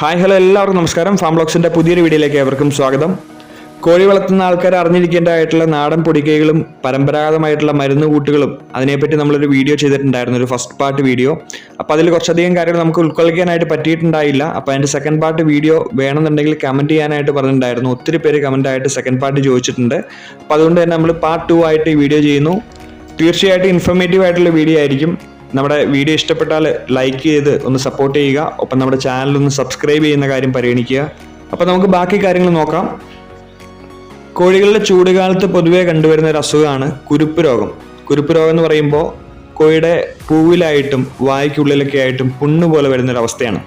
Hi hello എല്ലാവർക്കും നമസ്കാരം. Farm ബ്ലോക്സിന്റെ പുതിയൊരു വീഡിയോയിലേക്ക് ഏവർക്കും സ്വാഗതം. കോഴി വളർത്തുന്ന ആൾക്കാർ അറിഞ്ഞിരിക്കേണ്ടതായിട്ടുള്ള നാടൻ പൊടിക്കൈകളും പരമ്പരാഗതമായിട്ടുള്ള മരുന്ന് കൂട്ടുകളും അതിനെപ്പറ്റി നമ്മളൊരു വീഡിയോ ചെയ്തിട്ടുണ്ടായിരുന്നു ഒരു ഫസ്റ്റ് പാർട്ട് വീഡിയോ. അപ്പോൾ അതിൽ കുറച്ചധികം കാര്യങ്ങൾ നമുക്ക് ഉൾക്കൊള്ളിക്കാനായിട്ട് പറ്റിയിട്ടുണ്ടായില്ല. അപ്പോൾ അതിന്റെ സെക്കൻഡ് പാർട്ട് വീഡിയോ വേണമെന്നുണ്ടെങ്കിൽ കമന്റ് ചെയ്യാനായിട്ട് പറഞ്ഞിട്ടുണ്ടായിരുന്നു. ഒത്തിരി പേര് കമന്റായിട്ട് സെക്കൻഡ് പാർട്ട് ചോദിച്ചിട്ടുണ്ട്. അപ്പോൾ അതുകൊണ്ട് തന്നെ നമ്മൾ പാർട്ട് ടു ആയിട്ട് ഈ വീഡിയോ ചെയ്യുന്നു. തീർച്ചയായിട്ടും ഇൻഫോർമേറ്റീവ് ആയിട്ടുള്ള വീഡിയോ ആയിരിക്കും. നമ്മുടെ വീഡിയോ ഇഷ്ടപ്പെട്ടാൽ ലൈക്ക് ചെയ്ത് ഒന്ന് സപ്പോർട്ട് ചെയ്യുക. ഒപ്പം നമ്മുടെ ചാനൽ ഒന്ന് സബ്സ്ക്രൈബ് ചെയ്യുന്ന കാര്യം പരിഗണിക്കുക. അപ്പോൾ നമുക്ക് ബാക്കി കാര്യങ്ങൾ നോക്കാം. കോഴികളുടെ ചൂടുകാലത്ത് പൊതുവെ കണ്ടുവരുന്ന ഒരു അസുഖമാണ് കുരുപ്പ് രോഗം. കുരുപ്പ് രോഗം എന്ന് പറയുമ്പോൾ കോഴിയുടെ പൂവിലായിട്ടും വായ്ക്കുള്ളിലൊക്കെ ആയിട്ടും പുണ്ണ് പോലെ വരുന്നൊരവസ്ഥയാണ്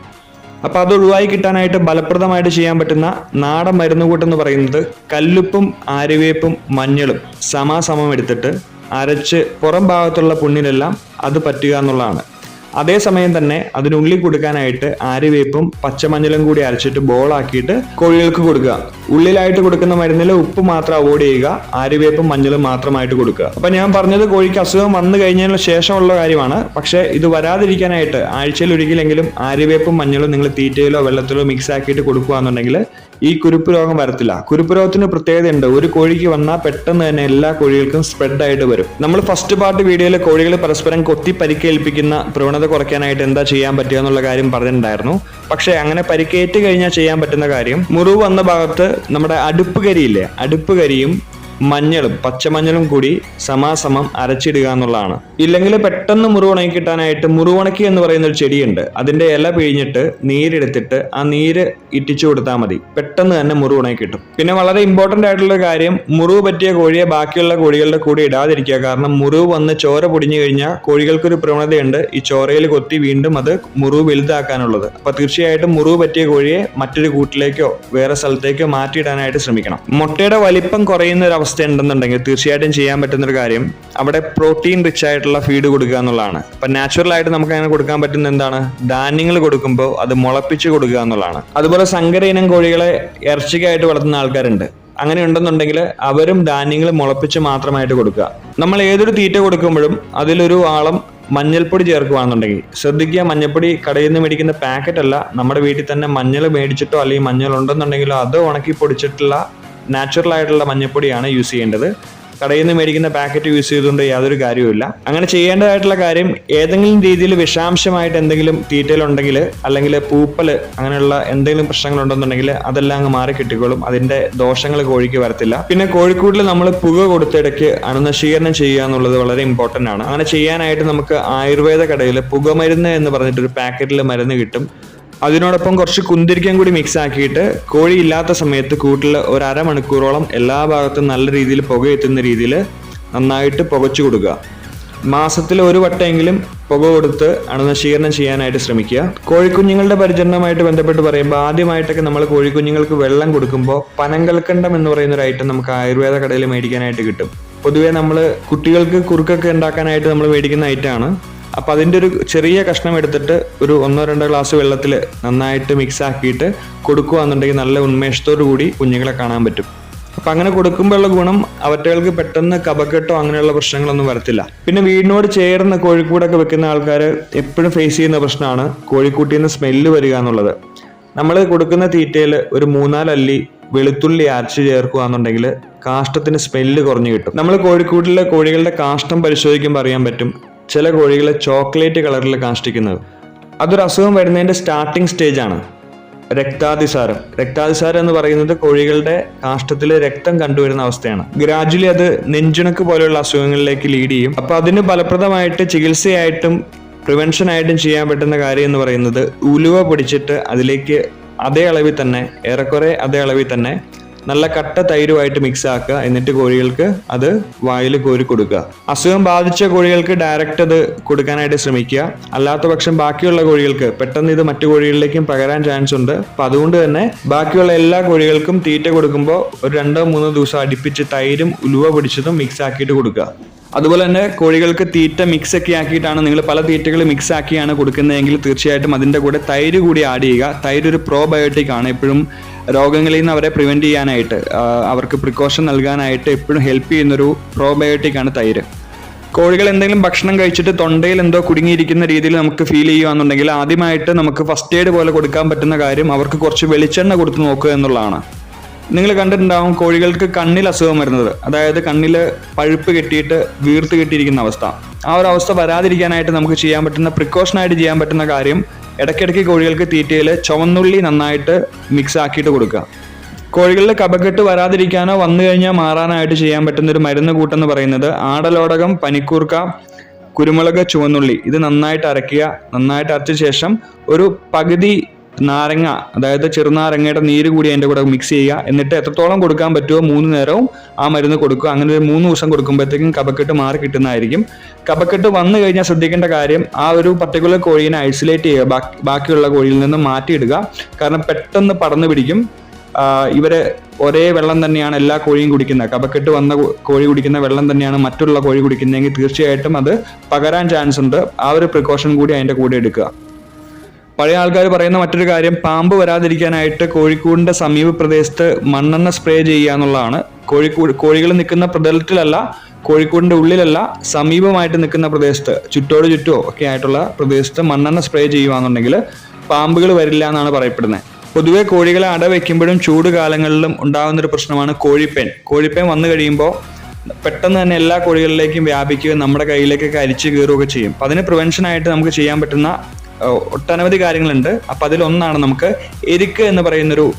അപ്പോൾ അത് ഒഴിവായി കിട്ടാനായിട്ട് ഫലപ്രദമായിട്ട് ചെയ്യാൻ പറ്റുന്ന നാടൻ മരുന്നുകൂട്ടെന്ന് പറയുന്നത് കല്ലുപ്പും ആര്യവേപ്പും മഞ്ഞളും. സമാസമം എടുത്തിട്ട് അരച്ച് പുറം ഭാഗത്തുള്ള പുണ്ണിലെല്ലാം അത് പറ്റുക എന്നുള്ളതാണ്. അതേസമയം തന്നെ അതിനുള്ളിൽ കൊടുക്കാനായിട്ട് ആരിവേപ്പും പച്ചമഞ്ഞളും കൂടി അരച്ചിട്ട് ബോളാക്കിയിട്ട് കോഴികൾക്ക് കൊടുക്കുക. ഉള്ളിലായിട്ട് കൊടുക്കുന്ന മരുന്നിൽ ഉപ്പ് മാത്രം അവോയ്ഡ് ചെയ്യുക ആരിവേപ്പും മഞ്ഞളും മാത്രമായിട്ട് കൊടുക്കുക. അപ്പൊ ഞാൻ പറഞ്ഞത് കോഴിക്ക് അസുഖം വന്നു കഴിഞ്ഞതിന് ശേഷമുള്ള കാര്യമാണ്. പക്ഷേ ഇത് വരാതിരിക്കാനായിട്ട് ആഴ്ചയിൽ ഒരിക്കലെങ്കിലും ആരിവേപ്പും മഞ്ഞളും നിങ്ങൾ തീറ്റയിലോ വെള്ളത്തിലോ മിക്സ് ആക്കിയിട്ട് കൊടുക്കുകയാണെന്നുണ്ടെങ്കിൽ ഈ കുരുപ്പ് രോഗം വരത്തില്ല. കുരുപ്പ് രോഗത്തിന് പ്രത്യേകതയുണ്ട്. ഒരു കോഴിക്ക് വന്നാൽ പെട്ടെന്ന് തന്നെ എല്ലാ കോഴികൾക്കും സ്പ്രെഡ് ആയിട്ട് വരും. നമ്മൾ ഫസ്റ്റ് പാർട്ട് വീഡിയോയിൽ കോഴികൾ പരസ്പരം കൊത്തി പരിക്കേൽപ്പിക്കുന്ന പ്രവണത കുറയ്ക്കാനായിട്ട് എന്താ ചെയ്യാൻ പറ്റുക എന്നുള്ള കാര്യം പറഞ്ഞിട്ടുണ്ടായിരുന്നു. പക്ഷേ അങ്ങനെ പരിക്കേറ്റ് കഴിഞ്ഞാൽ ചെയ്യാൻ പറ്റുന്ന കാര്യം മുറിവ് വന്ന ഭാഗത്ത് നമ്മുടെ അടുപ്പ് കരിയില്ലേ അടുപ്പ് കരിയും മഞ്ഞളും പച്ചമഞ്ഞളും കൂടി സമാസമം അരച്ചിടുക എന്നുള്ളതാണ്. ഇല്ലെങ്കിൽ പെട്ടെന്ന് മുറിവുണക്കി കിട്ടാനായിട്ട് മുറിവുണക്കി എന്ന് പറയുന്ന ഒരു ചെടിയുണ്ട്. അതിന്റെ ഇല പിഴിഞ്ഞിട്ട് നീരെടുത്തിട്ട് ആ നീര് ഇറ്റിച്ചു കൊടുത്താൽ മതി. പെട്ടെന്ന് തന്നെ മുറിവുണക്കി കിട്ടും. പിന്നെ വളരെ ഇമ്പോർട്ടന്റ് ആയിട്ടുള്ള കാര്യം മുറിവ് പറ്റിയ കോഴിയെ ബാക്കിയുള്ള കോഴികളുടെ കൂടെ ഇടാതിരിക്കുക. കാരണം മുറിവ് വന്ന് ചോര പൊടിഞ്ഞു കഴിഞ്ഞാൽ കോഴികൾക്കൊരു പ്രവണതയുണ്ട്. ഈ ചോരയിൽ കൊത്തി വീണ്ടും അത് മുറിവ് വലുതാക്കാനുള്ളത്. അപ്പൊ തീർച്ചയായിട്ടും മുറിവ് പറ്റിയ കോഴിയെ മറ്റൊരു കൂട്ടിലേക്കോ വേറെ സ്ഥലത്തേക്കോ മാറ്റിയിടാനായിട്ട് ശ്രമിക്കണം. മുട്ടയുടെ വലിപ്പം കുറയുന്ന ഒരു അവസ്ഥ ഉണ്ടെന്നുണ്ടെങ്കിൽ തീർച്ചയായിട്ടും ചെയ്യാൻ പറ്റുന്ന ഒരു കാര്യം അവിടെ പ്രോട്ടീൻ റിച്ച് ആയിട്ടുള്ള ഫീഡ് കൊടുക്കുക എന്നുള്ളതാണ്. അപ്പൊ നാച്ചുറൽ ആയിട്ട് നമുക്ക് അങ്ങനെ കൊടുക്കാൻ പറ്റുന്ന എന്താണ്? ധാന്യങ്ങൾ കൊടുക്കുമ്പോൾ അത് മുളപ്പിച്ച് കൊടുക്കുക എന്നുള്ളതാണ്. അതുപോലെ സങ്കര ഇനം കോഴികളെ ഇറച്ചിക്കായിട്ട് വളർത്തുന്ന ആൾക്കാരുണ്ട്. അങ്ങനെ ഉണ്ടെന്നുണ്ടെങ്കിൽ അവരും ധാന്യങ്ങൾ മുളപ്പിച്ച് മാത്രമായിട്ട് കൊടുക്കുക. നമ്മൾ ഏതൊരു തീറ്റ കൊടുക്കുമ്പോഴും അതിലൊരു ആളം മഞ്ഞൾപ്പൊടി ചേർക്കുകയാണെന്നുണ്ടെങ്കിൽ ശ്രദ്ധിക്കുക മഞ്ഞൾപ്പൊടി കടയിൽ നിന്ന് മേടിക്കുന്ന പാക്കറ്റ് അല്ല നമ്മുടെ വീട്ടിൽ തന്നെ മഞ്ഞൾ മേടിച്ചിട്ടോ അല്ലെങ്കിൽ മഞ്ഞൾ ഉണ്ടെന്നുണ്ടെങ്കിലോ അത് ഉണക്കി പൊടിച്ചിട്ടുള്ള നാച്ചുറൽ ആയിട്ടുള്ള മഞ്ഞപ്പൊടിയാണ് യൂസ് ചെയ്യേണ്ടത്. കടയിൽ നിന്ന് മേടിക്കുന്ന പാക്കറ്റ് യൂസ് ചെയ്തുകൊണ്ട് യാതൊരു കാര്യവുമില്ല. അങ്ങനെ ചെയ്യേണ്ടതായിട്ടുള്ള കാര്യം ഏതെങ്കിലും രീതിയിൽ വിഷാംശമായിട്ട് എന്തെങ്കിലും തീറ്റയിലുണ്ടെങ്കിൽ അല്ലെങ്കിൽ പൂപ്പൽ അങ്ങനെയുള്ള എന്തെങ്കിലും പ്രശ്നങ്ങൾ ഉണ്ടെന്നുണ്ടെങ്കിൽ അതെല്ലാം അങ്ങ് മാറി കിട്ടിക്കോളും. അതിന്റെ ദോഷങ്ങൾ കോഴിക്ക് വരത്തില്ല. പിന്നെ കോഴിക്കൂടിൽ നമ്മൾ പുക കൊടുത്തിടയ്ക്ക് അണുനശീകരണം ചെയ്യുക എന്നുള്ളത് വളരെ ഇമ്പോർട്ടന്റ് ആണ്. അങ്ങനെ ചെയ്യാനായിട്ട് നമുക്ക് ആയുർവേദ കടയിൽ പുകമരുന്ന് എന്ന് പറഞ്ഞിട്ടൊരു പാക്കറ്റിൽ മരുന്ന് കിട്ടും. അതിനോടൊപ്പം കുറച്ച് കുന്തിരിക്കം കൂടി മിക്സ് ആക്കിയിട്ട് കോഴി ഇല്ലാത്ത സമയത്ത് കൂട്ടിൽ ഒരു അരമണിക്കൂറോളം എല്ലാ ഭാഗത്തും നല്ല രീതിയിൽ പുകയെത്തുന്ന രീതിയിൽ നന്നായിട്ട് പുകച്ചു കൊടുക്കുക. മാസത്തിൽ ഒരു വട്ടമെങ്കിലും പുക കൊടുത്ത് അണുനശീകരണം ചെയ്യാനായിട്ട് ശ്രമിക്കുക. കോഴിക്കുഞ്ഞുങ്ങളുടെ പരിചരണമായിട്ട് ബന്ധപ്പെട്ട് പറയുമ്പോൾ ആദ്യമായിട്ടൊക്കെ നമ്മൾ കോഴിക്കുഞ്ഞുങ്ങൾക്ക് വെള്ളം കൊടുക്കുമ്പോൾ പനങ്കൽക്കണ്ടം എന്ന് പറയുന്ന ഒരു ഐറ്റം നമുക്ക് ആയുർവേദ കടയിൽ മേടിക്കാനായിട്ട് കിട്ടും. പൊതുവേ നമ്മൾ കുട്ടികൾക്ക് കുറുക്കൊക്കെ ഉണ്ടാക്കാനായിട്ട് നമ്മൾ മേടിക്കുന്ന ഐറ്റമാണ് അപ്പം അതിന്റെ ഒരു ചെറിയ കഷ്ണം എടുത്തിട്ട് ഒരു ഒന്നോ രണ്ടോ ഗ്ലാസ് വെള്ളത്തിൽ നന്നായിട്ട് മിക്സ് ആക്കിയിട്ട് കൊടുക്കുകയാണെന്നുണ്ടെങ്കിൽ നല്ല ഉന്മേഷത്തോടു കൂടി കുഞ്ഞുങ്ങളെ കാണാൻ പറ്റും. അപ്പം അങ്ങനെ കൊടുക്കുമ്പോഴുള്ള ഗുണം അവറ്റകൾക്ക് പെട്ടെന്ന് കപക്കെട്ടോ അങ്ങനെയുള്ള പ്രശ്നങ്ങളൊന്നും വരത്തില്ല. പിന്നെ വീടിനോട് ചേർന്ന് കോഴിക്കൂടൊക്കെ വെക്കുന്ന ആൾക്കാർ എപ്പോഴും ഫേസ് ചെയ്യുന്ന പ്രശ്നമാണ് കോഴിക്കൂട്ടിൽ നിന്ന് സ്മെല്ല് വരിക എന്നുള്ളത്. നമ്മൾ കൊടുക്കുന്ന തീറ്റയിൽ ഒരു മൂന്നാലല്ലി വെളുത്തുള്ളി അരച്ച് ചേർക്കുകയാണെന്നുണ്ടെങ്കിൽ കാഷ്ടത്തിന് സ്മെല്ല് കുറഞ്ഞു കിട്ടും. നമ്മൾ കോഴിക്കൂട്ടിലെ കോഴികളുടെ കാഷ്ടം പരിശോധിക്കുമ്പോൾ അറിയാൻ പറ്റും. ചില കോഴികളെ ചോക്ലേറ്റ് കളറിൽ കാഷ്ടിക്കുന്നത്. അതൊരു അസുഖം വരുന്നതിന്റെ സ്റ്റാർട്ടിംഗ് സ്റ്റേജ് ആണ്. രക്താതിസാരം. രക്താതിസാരം എന്ന് പറയുന്നത് കോഴികളുടെ കാഷ്ടത്തിൽ രക്തം കണ്ടുവരുന്ന അവസ്ഥയാണ്. ഗ്രാജുവലി അത് നെഞ്ചിണക്ക് പോലെയുള്ള അസുഖങ്ങളിലേക്ക് ലീഡ് ചെയ്യും. അപ്പോൾ അതിന് ഫലപ്രദമായിട്ട് ചികിത്സയായിട്ടും പ്രിവെൻഷൻ ആയിട്ടും ചെയ്യാൻ പറ്റുന്ന കാര്യം എന്ന് പറയുന്നത് ഉലുവ പിടിച്ചിട്ട് അതിലേക്ക് അതേ അളവിൽ തന്നെ ഏറെക്കുറെ അതേ അളവിൽ തന്നെ നല്ല കട്ട തൈരുമായിട്ട് മിക്സ് ആക്കുക. എന്നിട്ട് കോഴികൾക്ക് അത് വായിൽ കോരി കൊടുക്കുക. അസുഖം ബാധിച്ച കോഴികൾക്ക് ഡയറക്റ്റ് അത് കൊടുക്കാനായിട്ട് ശ്രമിക്കുക. അല്ലാത്ത പക്ഷം ബാക്കിയുള്ള കോഴികൾക്ക് പെട്ടെന്ന് ഇത് മറ്റു കോഴികളിലേക്കും പകരാൻ ചാൻസ് ഉണ്ട്. അപ്പൊ അതുകൊണ്ട് തന്നെ ബാക്കിയുള്ള എല്ലാ കോഴികൾക്കും തീറ്റ കൊടുക്കുമ്പോൾ ഒരു രണ്ടോ മൂന്നോ ദിവസം അടുപ്പിച്ച് തൈരും ഉലുവ പിടിച്ചതും മിക്സ് ആക്കിയിട്ട് കൊടുക്കുക. അതുപോലെ തന്നെ കോഴികൾക്ക് തീറ്റ മിക്സ് ഒക്കെ ആക്കിയിട്ടാണ് നിങ്ങൾ പല തീറ്റകൾ മിക്സ് ആക്കിയാണ് കൊടുക്കുന്നതെങ്കിൽ തീർച്ചയായിട്ടും അതിന്റെ കൂടെ തൈര് കൂടി ആഡ് ചെയ്യുക. തൈര് ഒരു പ്രോബയോട്ടിക് ആണ്. എപ്പോഴും രോഗങ്ങളിൽ നിന്ന് അവരെ പ്രിവെന്റ് ചെയ്യാനായിട്ട് അവർക്ക് പ്രിക്കോഷൻ നൽകാനായിട്ട് എപ്പോഴും ഹെൽപ്പ് ചെയ്യുന്നൊരു പ്രോബയോട്ടിക് ആണ് തൈര്. കോഴികൾ എന്തെങ്കിലും ഭക്ഷണം കഴിച്ചിട്ട് തൊണ്ടയിൽ എന്തോ കുടുങ്ങിയിരിക്കുന്ന രീതിയിൽ നമുക്ക് ഫീൽ ചെയ്യുകയാണെന്നുണ്ടെങ്കിൽ ആദ്യമായിട്ട് നമുക്ക് ഫസ്റ്റ് എയ്ഡ് പോലെ കൊടുക്കാൻ പറ്റുന്ന കാര്യം അവർക്ക് കുറച്ച് വെളിച്ചെണ്ണ കൊടുത്ത് നോക്കുക എന്നുള്ളതാണ്. നിങ്ങൾ കണ്ടിട്ടുണ്ടാവും കോഴികൾക്ക് കണ്ണിൽ അസുഖം വരുന്നത്. അതായത് കണ്ണിൽ പഴുപ്പ് കെട്ടിയിട്ട് വീർത്ത് കെട്ടിയിരിക്കുന്ന അവസ്ഥ. ആ ഒരു അവസ്ഥ വരാതിരിക്കാനായിട്ട് നമുക്ക് ചെയ്യാൻ പറ്റുന്ന പ്രിക്കോഷനായിട്ട് ചെയ്യാൻ പറ്റുന്ന കാര്യം ഇടയ്ക്കിടയ്ക്ക് കോഴികൾക്ക് തീറ്റയിൽ ചുവന്നുള്ളി നന്നായിട്ട് മിക്സ് ആക്കിയിട്ട് കൊടുക്കുക. കോഴികളിൽ കപക്കെട്ട് വരാതിരിക്കാനോ വന്നു കഴിഞ്ഞാൽ മാറാനായിട്ട് ചെയ്യാൻ പറ്റുന്ന ഒരു മരുന്ന് കൂട്ടെന്ന് പറയുന്നത് ആടലോടകം പനിക്കൂർക്ക കുരുമുളക് ചുവന്നുള്ളി. ഇത് നന്നായിട്ട് അരയ്ക്കുക നന്നായിട്ട് അരച്ച ശേഷം ഒരു പകുതി നാരങ്ങ അതായത് ചെറുനാരങ്ങയുടെ നീര് കൂടി അതിന്റെ കൂടെ മിക്സ് ചെയ്യുക. എന്നിട്ട് എത്രത്തോളം കൊടുക്കാൻ പറ്റുമോ മൂന്ന് നേരവും ആ മരുന്ന് കൊടുക്കുക. അങ്ങനെ ഒരു മൂന്ന് ദിവസം കൊടുക്കുമ്പോഴത്തേക്കും കപക്കെട്ട് മാറി കിട്ടുന്നതായിരിക്കും. കപക്കെട്ട് വന്നു കഴിഞ്ഞാൽ ശ്രദ്ധിക്കേണ്ട കാര്യം ആ ഒരു പർട്ടിക്കുലർ കോഴീനെ ഐസൊലേറ്റ് ചെയ്യുക. ബാക്കി ബാക്കിയുള്ള കോഴിയിൽ നിന്ന് മാറ്റിയിടുക. കാരണം പെട്ടെന്ന് പടന്നു പിടിക്കും. ഇവരെ ഒരേ വെള്ളം തന്നെയാണ് എല്ലാ കോഴിയും കുടിക്കുന്നത്. കപക്കെട്ട് വന്ന കോഴി കുടിക്കുന്ന വെള്ളം തന്നെയാണ് മറ്റുള്ള കോഴി കുടിക്കുന്നതെങ്കിൽ തീർച്ചയായിട്ടും അത് പകരാൻ ചാൻസ് ഉണ്ട്. ആ ഒരു പ്രിക്കോഷൻ കൂടി അതിന്റെ കൂടെ എടുക്കുക. പഴയ ആൾക്കാർ പറയുന്ന മറ്റൊരു കാര്യം പാമ്പ് വരാതിരിക്കാനായിട്ട് കോഴിക്കൂടിന്റെ സമീപ പ്രദേശത്ത് മണ്ണെണ്ണ സ്പ്രേ ചെയ്യുക എന്നുള്ളതാണ്. കോഴിക്കൂട് കോഴികൾ നിൽക്കുന്ന പ്രതലത്തിലല്ല കോഴിക്കൂടിന്റെ ഉള്ളിലല്ല സമീപമായിട്ട് നിൽക്കുന്ന പ്രദേശത്ത് ചുറ്റോട് ചുറ്റോ ഒക്കെ ആയിട്ടുള്ള പ്രദേശത്ത് മണ്ണെണ്ണ സ്പ്രേ ചെയ്യുകയാണെന്നുണ്ടെങ്കിൽ പാമ്പുകൾ വരില്ല എന്നാണ് പറയപ്പെടുന്നത്. പൊതുവെ കോഴികളെ അട വയ്ക്കുമ്പോഴും ചൂട് കാലങ്ങളിലും ഉണ്ടാകുന്ന ഒരു പ്രശ്നമാണ് കോഴിപ്പേൻ. കോഴിപ്പേൻ വന്നു കഴിയുമ്പോൾ പെട്ടെന്ന് തന്നെ എല്ലാ കോഴികളിലേക്കും വ്യാപിക്കുകയും നമ്മുടെ കയ്യിലേക്കൊക്കെ അരിച്ചു കയറുകയൊക്കെ ചെയ്യും. അപ്പം അതിന് പ്രിവെൻഷൻ ആയിട്ട് നമുക്ക് ചെയ്യാൻ പറ്റുന്ന ഒട്ടനവധി കാര്യങ്ങളുണ്ട്. അപ്പൊ അതിലൊന്നാണ് നമുക്ക് എരിക്ക് എന്ന് പറയുന്നൊരു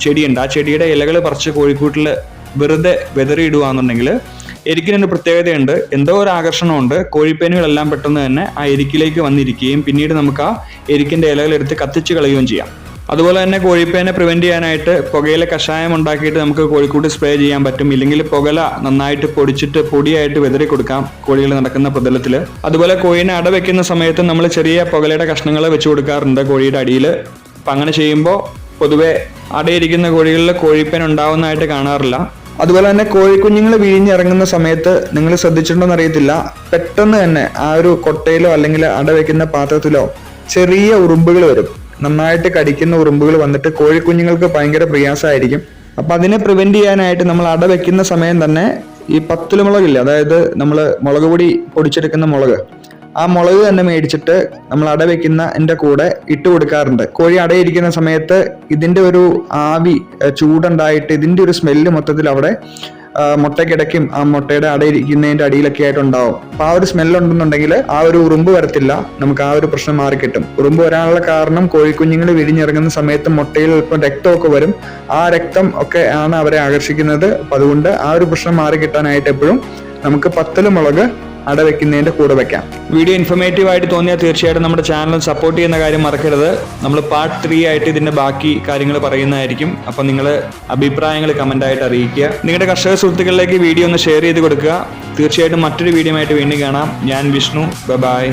ചെടിയുണ്ട്. ആ ചെടിയുടെ ഇലകൾ പറിച്ച് കോഴിക്കൂട്ടിൽ വെറുതെ വെതറിയിടുകയാണെന്നുണ്ടെങ്കിൽ എരിക്കിനൊരു പ്രത്യേകതയുണ്ട്. എന്തോ ഒരു ആകർഷണമുണ്ട്. കോഴിപ്പേനുകളെല്ലാം പെട്ടെന്ന് തന്നെ ആ എരിക്കിലേക്ക് വന്നിരിക്കുകയും പിന്നീട് നമുക്ക് ആ എരിക്കിന്റെ ഇലകൾ എടുത്ത് കത്തിച്ച് കളയുകയും ചെയ്യാം. അതുപോലെ തന്നെ കോഴിപ്പേനെ പ്രിവെന്റ് ചെയ്യാനായിട്ട് പുകയിലെ കഷായം ഉണ്ടാക്കിയിട്ട് നമുക്ക് കോഴിക്കൂട്ട് സ്പ്രേ ചെയ്യാൻ പറ്റും. ഇല്ലെങ്കിൽ പുകല നന്നായിട്ട് പൊടിച്ചിട്ട് പൊടിയായിട്ട് വെതറി കൊടുക്കാം കോഴികൾ നടക്കുന്ന പ്രതലത്തിൽ. അതുപോലെ കോഴീനെ അട വെക്കുന്ന സമയത്ത് നമ്മൾ ചെറിയ പുകലയുടെ കഷ്ണങ്ങൾ വെച്ച് കൊടുക്കാറുണ്ട് കോഴിയുടെ അടിയിൽ. അപ്പം അങ്ങനെ ചെയ്യുമ്പോൾ പൊതുവെ അടയിരിക്കുന്ന കോഴികളിൽ കോഴിപ്പേൻ ഉണ്ടാവുന്നതായിട്ട് കാണാറില്ല. അതുപോലെ തന്നെ കോഴിക്കുഞ്ഞുങ്ങൾ വിഴിഞ്ഞിറങ്ങുന്ന സമയത്ത് നിങ്ങൾ ശ്രദ്ധിച്ചിട്ടുണ്ടോ അറിയത്തില്ല. പെട്ടെന്ന് തന്നെ ആ ഒരു കൊട്ടയിലോ അല്ലെങ്കിൽ അട വെക്കുന്ന പാത്രത്തിലോ ചെറിയ ഉറുമ്പുകൾ വരും. നന്നായിട്ട് കടിക്കുന്ന ഉറുമ്പുകൾ വന്നിട്ട് കോഴിക്കുഞ്ഞുങ്ങൾക്ക് ഭയങ്കര പ്രയാസമായിരിക്കും. അപ്പൊ അതിനെ പ്രിവെന്റ് ചെയ്യാനായിട്ട് നമ്മൾ അട വെക്കുന്ന സമയം തന്നെ ഈ പത്തുല മുളകില്ല അതായത് നമ്മൾ മുളക് പൊടി പൊടിച്ചെടുക്കുന്ന മുളക്. ആ മുളക് തന്നെ മേടിച്ചിട്ട് നമ്മൾ അട വെക്കുന്ന എന്റെ കൂടെ ഇട്ട് കൊടുക്കാറുണ്ട്. കോഴി അടയിരിക്കുന്ന സമയത്ത് ഇതിന്റെ ഒരു ആവി ചൂടുണ്ടായിട്ട് ഇതിന്റെ ഒരു സ്മെല്ല് മൊത്തത്തിൽ അവിടെ മുട്ടയ്ക്കിടയ്ക്കും ആ മുട്ടയുടെ അടയിരിക്കുന്നതിന്റെ അടിയിലൊക്കെ ആയിട്ടുണ്ടാവും. അപ്പൊ ആ ഒരു സ്മെല്ല് ഉണ്ടെന്നുണ്ടെങ്കിൽ ആ ഒരു ഉറുമ്പ് വരത്തില്ല. നമുക്ക് ആ ഒരു പ്രശ്നം മാറിക്കിട്ടും. ഉറുമ്പ് വരാനുള്ള കാരണം കോഴിക്കുഞ്ഞുങ്ങൾ വിരിഞ്ഞിറങ്ങുന്ന സമയത്ത് മുട്ടയിൽ അല്പം രക്തമൊക്കെ വരും. ആ രക്തം ഒക്കെ ആണ് അവരെ ആകർഷിക്കുന്നത്. അപ്പൊ അതുകൊണ്ട് ആ ഒരു പ്രശ്നം മാറി കിട്ടാനായിട്ട് എപ്പോഴും നമുക്ക് പത്തൽ മുളക് അട വെക്കുന്നതിന്റെ കൂടെ വെക്കാം. വീഡിയോ ഇൻഫർമേറ്റീവ് ആയിട്ട് തോന്നിയാൽ തീർച്ചയായിട്ടും നമ്മുടെ ചാനൽ സപ്പോർട്ട് ചെയ്യുന്ന കാര്യം മറക്കരുത്. നമ്മൾ പാർട്ട് ത്രീ ആയിട്ട് ഇതിന്റെ ബാക്കി കാര്യങ്ങൾ പറയുന്നതായിരിക്കും. അപ്പം നിങ്ങൾ അഭിപ്രായങ്ങൾ കമന്റ് ആയിട്ട് അറിയിക്കുക. നിങ്ങളുടെ കർഷക സുഹൃത്തുക്കളിലേക്ക് വീഡിയോ ഒന്ന് ഷെയർ ചെയ്ത് കൊടുക്കുക. തീർച്ചയായിട്ടും മറ്റൊരു വീഡിയോ ആയിട്ട് വീണ്ടും കാണാം. ഞാൻ വിഷ്ണു. ബൈ